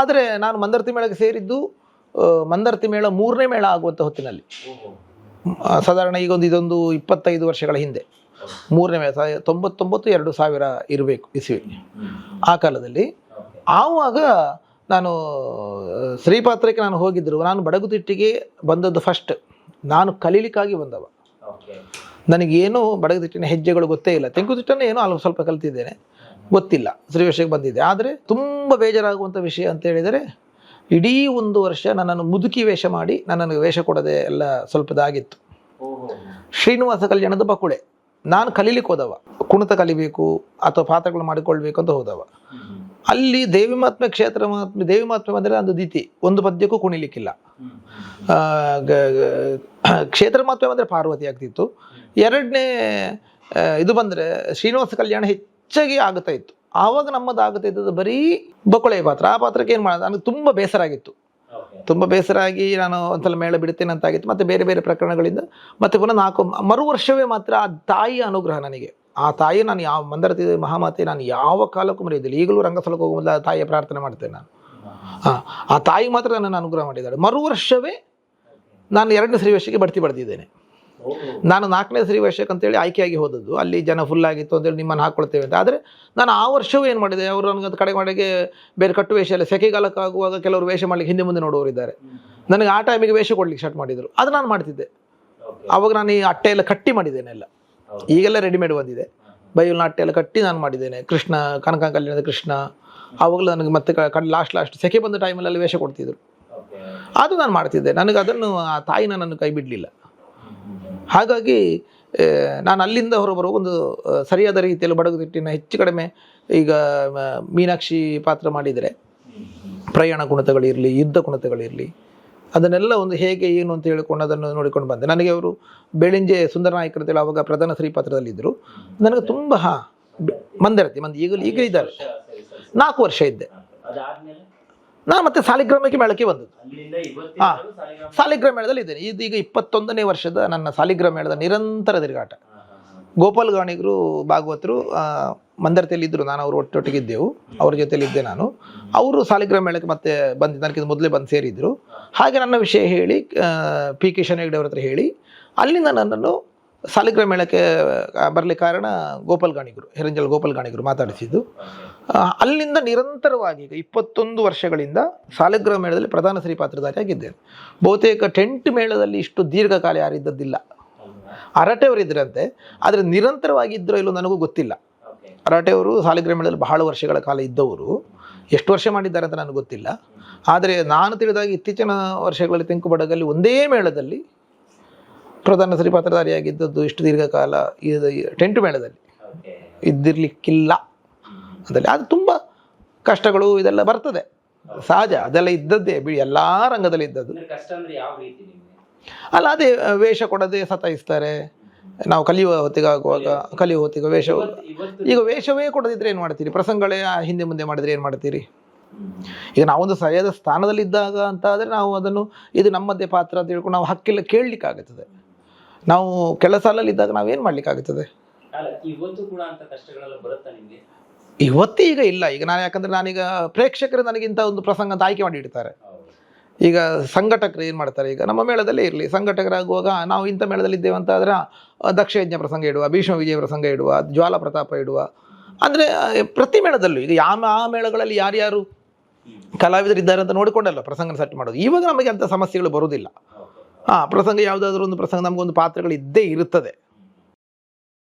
ಆದರೆ ನಾನು ಮಂದರ್ತಿ ಮೇಳಕ್ಕೆ ಸೇರಿದ್ದು ಮಂದರ್ತಿ ಮೇಳ ಮೂರನೇ ಮೇಳ ಆಗುವಂಥ ಹೊತ್ತಿನಲ್ಲಿ. ಸಾಧಾರಣ ಈಗ ಒಂದು ಇದೊಂದು ಇಪ್ಪತ್ತೈದು ವರ್ಷಗಳ ಹಿಂದೆ. ಮೂರನೇ ಮೇಳ ತೊಂಬತ್ತೊಂಬತ್ತು ಎರಡು ಸಾವಿರ ಇರಬೇಕು ಇಸುವೆ ಆ ಕಾಲದಲ್ಲಿ. ಆವಾಗ ನಾನು ಶ್ರೀಪಾತ್ರಕ್ಕೆ ನಾನು ಹೋಗಿದ್ದರು ನಾನು ಬಡಗುತಿಟ್ಟಿಗೆ ಬಂದದ್ದು ಫಸ್ಟ್ ನಾನು ಕಲೀಲಿಕ್ಕಾಗಿ ಬಂದವ. ನನಗೇನು ಬಡಗದಿಟ್ಟಿನ ಹೆಜ್ಜೆಗಳು ಗೊತ್ತೇ ಇಲ್ಲ. ತೆಂಕುತಿಟ್ಟನ್ನು ಏನೋ ಅಲ್ಪ ಸ್ವಲ್ಪ ಕಲ್ತಿದ್ದೇನೆ. ಗೊತ್ತಿಲ್ಲ. ಶ್ರೀವೇಶಕ್ಕೆ ಬಂದಿದ್ದೆ. ಆದರೆ ತುಂಬ ಬೇಜಾರಾಗುವಂಥ ವಿಷಯ ಅಂತ ಹೇಳಿದರೆ, ಇಡೀ ಒಂದು ವರ್ಷ ನನ್ನನ್ನು ಮುದುಕಿ ವೇಷ ಮಾಡಿ ನನ್ನನ್ನು ವೇಷ ಕೊಡದೆ ಎಲ್ಲ ಸ್ವಲ್ಪದಾಗಿತ್ತು. ಶ್ರೀನಿವಾಸ ಕಲ್ಯಾಣದ ಬಕುಳೆ. ನಾನು ಕಲೀಲಿಕ್ಕೆ ಹೋದವ. ಕುಣಿತ ಕಲಿಬೇಕು ಅಥವಾ ಪಾತ್ರಗಳು ಮಾಡಿಕೊಳ್ಬೇಕು ಅಂತ ಹೋದವ. ಅಲ್ಲಿ ದೇವಿ ಮಹಾತ್ಮೆ ಕ್ಷೇತ್ರ ಮಹಾತ್ಮೆ ದೇವಿ ಬಂದರೆ ಒಂದು ದಿತಿ ಒಂದು ಪದ್ಯಕ್ಕೂ ಕುಣಿಲಿಕ್ಕಿಲ್ಲ. ಕ್ಷೇತ್ರ ಮಹಾತ್ಮೆ ಅಂದರೆ ಪಾರ್ವತಿ ಆಗ್ತಿತ್ತು. ಎರಡನೇ ಇದು ಬಂದರೆ ಶ್ರೀನಿವಾಸ ಕಲ್ಯಾಣ ಹೆಚ್ಚಾಗಿ ಆಗುತ್ತಾ ಇತ್ತು. ಆವಾಗ ನಮ್ಮದು ಆಗುತ್ತಾ ಇದ್ದದ್ದು ಬರೀ ಬಕೊಳೆ ಪಾತ್ರ. ಆ ಪಾತ್ರಕ್ಕೆ ಏನು ಮಾಡೋದು? ನನಗೆ ತುಂಬ ಬೇಸರ ಆಗಿತ್ತು. ತುಂಬ ಬೇಸರ ಆಗಿ ನಾನು ಒಂದ್ಸಲ ಮೇಳ ಬಿಡ್ತೇನೆ ಅಂತ ಆಗಿತ್ತು. ಮತ್ತು ಬೇರೆ ಬೇರೆ ಪ್ರಕರಣಗಳಿಂದ ಮತ್ತೆ ಪುನಃ ನಾಲ್ಕು ಮರು ವರ್ಷವೇ ಮಾತ್ರ ಆ ತಾಯಿಯ ಅನುಗ್ರಹ ನನಗೆ. ಆ ತಾಯಿ ನಾನು ಯಾವ ಮಂದರತಿ ಮಹಾಮಾತೆ, ನಾನು ಯಾವ ಕಾಲಕ್ಕೂ ಮರೆಯೋದಿಲ್ಲ ಈಗಲೂ ರಂಗಸ್ಥಳಕ್ಕೆ ಹೋಗುವ ಆ ತಾಯಿಯ ಪ್ರಾರ್ಥನೆ ಮಾಡ್ತೇನೆ ನಾನು. ಆ ತಾಯಿ ಮಾತ್ರ ನನ್ನನ್ನು ಅನುಗ್ರಹ ಮಾಡಿದ್ದಾಳೆ. ಮರು ವರ್ಷವೇ ನಾನು ಎರಡನೇ ಶ್ರೀವೇಶಕ್ಕೆ ಬಡ್ತಿ ಬಡ್ದಿದ್ದೇನೆ ನಾನು ನಾಲ್ಕನೇ ಶ್ರೀವೇಶಕ್ಕೆ ಅಂತೇಳಿ ಆಯ್ಕೆಯಾಗಿ ಹೋದದ್ದು. ಅಲ್ಲಿ ಜನ ಫುಲ್ ಆಗಿತ್ತು ಅಂತೇಳಿ ನಿಮ್ಮನ್ನು ಹಾಕ್ಕೊಳ್ತೇವೆ ಅಂತ. ಆದರೆ ನಾನು ಆ ವರ್ಷವೂ ಏನು ಮಾಡಿದೆ? ಅವರು ನನಗೆ ಕಡೆ ಮಾಡಿಗೆ ಬೇರೆ ಕಟ್ಟು ವೇಷ ಎಲ್ಲ ಸೆಕೆಗಾಲಕ್ಕಾಗುವಾಗ ಕೆಲವರು ವೇಷ ಮಾಡಲಿಕ್ಕೆ ಹಿಂದೆ ಮುಂದೆ ನೋಡುವವರಿದ್ದಾರೆ ನನಗೆ ಆ ಟೈಮಿಗೆ ವೇಷ ಕೊಡ್ಲಿಕ್ಕೆ ಸ್ಟಾರ್ಟ್ ಮಾಡಿದರು. ಅದು ನಾನು ಮಾಡ್ತಿದ್ದೆ. ಅವಾಗ ನಾನು ಈ ಅಟ್ಟೆ ಎಲ್ಲ ಕಟ್ಟಿ ಮಾಡಿದ್ದೇನೆ ಎಲ್ಲ. ಈಗೆಲ್ಲ ರೆಡಿಮೇಡ್ ಬಂದಿದೆ. ಬೈಯಲ್ನ ನಾಟ್ಯ ಎಲ್ಲ ಕಟ್ಟಿ ನಾನು ಮಾಡಿದ್ದೇನೆ. ಕೃಷ್ಣ ಕನಕ ಕಲ್ಯಾಣದ ಕೃಷ್ಣ ಆವಾಗಲೂ ನನಗೆ ಮತ್ತೆ ಕಡ್ ಲಾಸ್ಟ್ ಲಾಸ್ಟ್ ಸೆಕೆ ಬಂದ ಟೈಮಲ್ಲಿ ವೇಷ ಕೊಡ್ತಿದ್ರು. ಅದು ನಾನು ಮಾಡ್ತಿದ್ದೆ. ನನಗೆ ಅದನ್ನು ಆ ತಾಯಿನ ನನ್ನನ್ನು ಕೈ ಬಿಡಲಿಲ್ಲ. ಹಾಗಾಗಿ ನಾನು ಅಲ್ಲಿಂದ ಹೊರಬರುವ ಒಂದು ಸರಿಯಾದ ರೀತಿಯಲ್ಲಿ ಬಡಗುತಿಟ್ಟಿನ ಹೆಚ್ಚು ಕಡಿಮೆ ಈಗ ಮೀನಾಕ್ಷಿ ಪಾತ್ರ ಮಾಡಿದರೆ ಪ್ರಯಾಣ ಕುಣಿತಗಳಿರಲಿ ಯುದ್ಧ ಕುಣಿತಗಳಿರಲಿ ಅದನ್ನೆಲ್ಲ ಒಂದು ಹೇಗೆ, ಏನು ಅಂತ ಹೇಳಿಕೊಂಡು ಅದನ್ನು ನೋಡಿಕೊಂಡು ಬಂದೆ. ನನಗೆ ಅವರು ಬೆಳಿಂಜೆ ಸುಂದರ ನಾಯಕರು ಹೇಳಿ ಅವಾಗ ಪ್ರಧಾನ ಶ್ರೀಪಾತ್ರದಲ್ಲಿದ್ದರು. ನನಗೆ ತುಂಬ ಹಾಂ ಮಂದರತಿ, ಮಂದಿ, ಈಗಲೂ ಈಗ ಇದ್ದಾರೆ. ನಾಲ್ಕು ವರ್ಷ ಇದ್ದೆ. ನಾನು ಮತ್ತೆ ಸಾಲಿಗ್ರಾಮಕ್ಕೆ ಮೇಳಕ್ಕೆ ಬಂದದ್ದು. ಹಾಂ, ಸಾಲಿಗ್ರಾಮ ಮೇಳದಲ್ಲಿ ಇದ್ದೇನೆ. ಇದು ಈಗ ಇಪ್ಪತ್ತೊಂದನೇ ವರ್ಷದ ನನ್ನ ಸಾಲಿಗ್ರಾಮ ಮೇಳದ ನಿರಂತರ ತಿರುಗಾಟ. ಗೋಪಾಲ್ ಗಾಣಿಗರು, ಭಾಗವತರು ಮಂದರತೆಯಲ್ಲಿ ಮಂದರತಿಯಲ್ಲಿ ಇದ್ದರು ನಾನು ಅವರು ಒಟ್ಟೊಟ್ಟಿಗಿದ್ದೆವು. ಅವ್ರ ಜೊತೆಲಿ ಇದ್ದೆ ನಾನು. ಅವರು ಸಾಲಿಗ್ರಾಮ ಮೇಳಕ್ಕೆ ಮತ್ತೆ ಬಂದು, ನನಗಿಂತ ಮೊದಲೇ ಬಂದು ಸೇರಿದ್ರು. ಹಾಗೆ ನನ್ನ ವಿಷಯ ಹೇಳಿ ಪಿ ಕಿಶನ್ ಹೆಗ್ಡೆ ಅವ್ರ ಹತ್ರ ಹೇಳಿ, ಅಲ್ಲಿಂದ ನನ್ನನ್ನು ಸಾಲಿಗ್ರಾಮ ಮೇಳಕ್ಕೆ ಬರಲಿ ಕಾರಣ ಗೋಪಾಲ್ ಗಾಣಿಗರು, ಹೆರಂಜಲ್ ಗೋಪಾಲ್ ಗಾಣಿಗರು ಮಾತಾಡಿಸಿದ್ದು. ಅಲ್ಲಿಂದ ನಿರಂತರವಾಗಿ ಈಗ ಇಪ್ಪತ್ತೊಂದು ವರ್ಷಗಳಿಂದ ಸಾಲಿಗ್ರಾಮ ಮೇಳದಲ್ಲಿ ಪ್ರಧಾನ ಶ್ರೀ ಪಾತ್ರಧಾರಿಯಾಗಿದ್ದೇನೆ. ಬಹುತೇಕ ಟೆಂಟ್ ಮೇಳದಲ್ಲಿ ಇಷ್ಟು ದೀರ್ಘಕಾಲ ಯಾರಿದ್ದದ್ದಿಲ್ಲ ಅರಟೆಯವರು ಇದ್ರಂತೆ, ಆದರೆ ನಿರಂತರವಾಗಿ ಇದ್ದರೋ ಇಲ್ಲೋ ನನಗೂ ಗೊತ್ತಿಲ್ಲ. ಅರಟೆಯವರು ಸಾಲಿಗ್ರಾಮ ಮೇಳದಲ್ಲಿ ಬಹಳ ವರ್ಷಗಳ ಕಾಲ ಇದ್ದವರು. ಎಷ್ಟು ವರ್ಷ ಮಾಡಿದ್ದಾರೆ ಅಂತ ನನಗೆ ಗೊತ್ತಿಲ್ಲ. ಆದರೆ ನಾನು ತಿಳಿದಾಗ ಇತ್ತೀಚಿನ ವರ್ಷಗಳಲ್ಲಿ ತೆಂಕು ಬಡಗಲ್ಲಿ ಒಂದೇ ಮೇಳದಲ್ಲಿ ಪ್ರಧಾನ ಸರಿ ಪಾತ್ರಧಾರಿಯಾಗಿದ್ದದ್ದು ಇಷ್ಟು ದೀರ್ಘಕಾಲ ಇದು ಟೆಂಟ್ ಮೇಳದಲ್ಲಿ. ಇದ್ದಿರಲಿಕ್ಕಿಲ್ಲ. ಅದರಲ್ಲಿ ಅದು ತುಂಬ ಕಷ್ಟಗಳು ಇದೆಲ್ಲ ಬರ್ತದೆ. ಸಹಜ, ಅದೆಲ್ಲ ಇದ್ದದ್ದೇ ಬಿಡಿ, ಎಲ್ಲ ರಂಗದಲ್ಲಿ ಇದ್ದದ್ದು. ಅಲ್ಲ ಅದೇ ವೇಷ ಕೊಡದೆ ಸತಾಯಿಸ್ತಾರೆ. ನಾವು ಕಲಿಯುವ ಹೊತ್ತಿಗಾಗುವಾಗ ಕಲಿಯುವ ಹೊತ್ತಿಗೆ ವೇಷ ಈಗ ವೇಷವೇ ಕೊಡದಿದ್ರೆ ಏನು ಮಾಡ್ತೀರಿ? ಪ್ರಸಂಗಗಳೇ ಹಿಂದೆ ಮುಂದೆ ಮಾಡಿದ್ರೆ ಏನು ಮಾಡ್ತೀರಿ? ಈಗ ನಾವೊಂದು ಸರಿಯಾದ ಸ್ಥಾನದಲ್ಲಿದ್ದಾಗ ಅಂತ ಆದರೆ ನಾವು ಅದನ್ನು ಇದು ನಮ್ಮದೇ ಪಾತ್ರ ಅಂತ ಹೇಳ್ಕೊಂಡು ನಾವು ಹಕ್ಕಿಲ್ಲ ಕೇಳಲಿಕ್ಕಾಗುತ್ತದೆ. ನಾವು ಕೆಲಸ ಸಾಲಲ್ಲಿದ್ದಾಗ ನಾವೇನು ಮಾಡಲಿಕ್ಕಾಗುತ್ತದೆ? ಇವತ್ತು ಈಗ ಇಲ್ಲ. ಈಗ ನಾನು ಯಾಕಂದ್ರೆ ನಾನೀಗ ಪ್ರೇಕ್ಷಕರು ನನಗಿಂತ ಒಂದು ಪ್ರಸಂಗ ಅಂತ ಆಯ್ಕೆ ಮಾಡಿ ಇಡ್ತಾರೆ. ಈಗ ಸಂಘಟಕರು ಏನು ಮಾಡ್ತಾರೆ? ಈಗ ನಮ್ಮ ಮೇಳದಲ್ಲೇ ಇರಲಿ. ಸಂಘಟಕರಾಗುವಾಗ ನಾವು ಇಂಥ ಮೇಳದಲ್ಲಿ ಇದ್ದೇವೆ ಅಂತ ಆದರೆ ದಕ್ಷಯಜ್ಞ ಪ್ರಸಂಗ ಇಡುವ, ಭೀಷ್ಮ ವಿಜಯ ಪ್ರಸಂಗ ಇಡುವ, ಜ್ವಾಲ ಪ್ರತಾಪ ಇಡುವ. ಅಂದರೆ ಪ್ರತಿ ಮೇಳದಲ್ಲೂ, ಈಗ ಯಾವ, ಆ ಮೇಳಗಳಲ್ಲಿ ಯಾರ್ಯಾರು ಕಲಾವಿದರಿದ್ದಾರೆ ಅಂತ ನೋಡಿಕೊಂಡಲ್ಲ, ಪ್ರಸಂಗನ ಸೆಟ್ ಮಾಡೋದು. ಇವಾಗ ನಮಗೆ ಅಂಥ ಸಮಸ್ಯೆಗಳು ಬರೋದಿಲ್ಲ ಹಾಂ ಪ್ರಸಂಗ ಯಾವುದಾದ್ರೂ ಒಂದು ಪ್ರಸಂಗ, ನಮಗೊಂದು ಪಾತ್ರಗಳು ಇದ್ದೇ ಇರುತ್ತದೆ.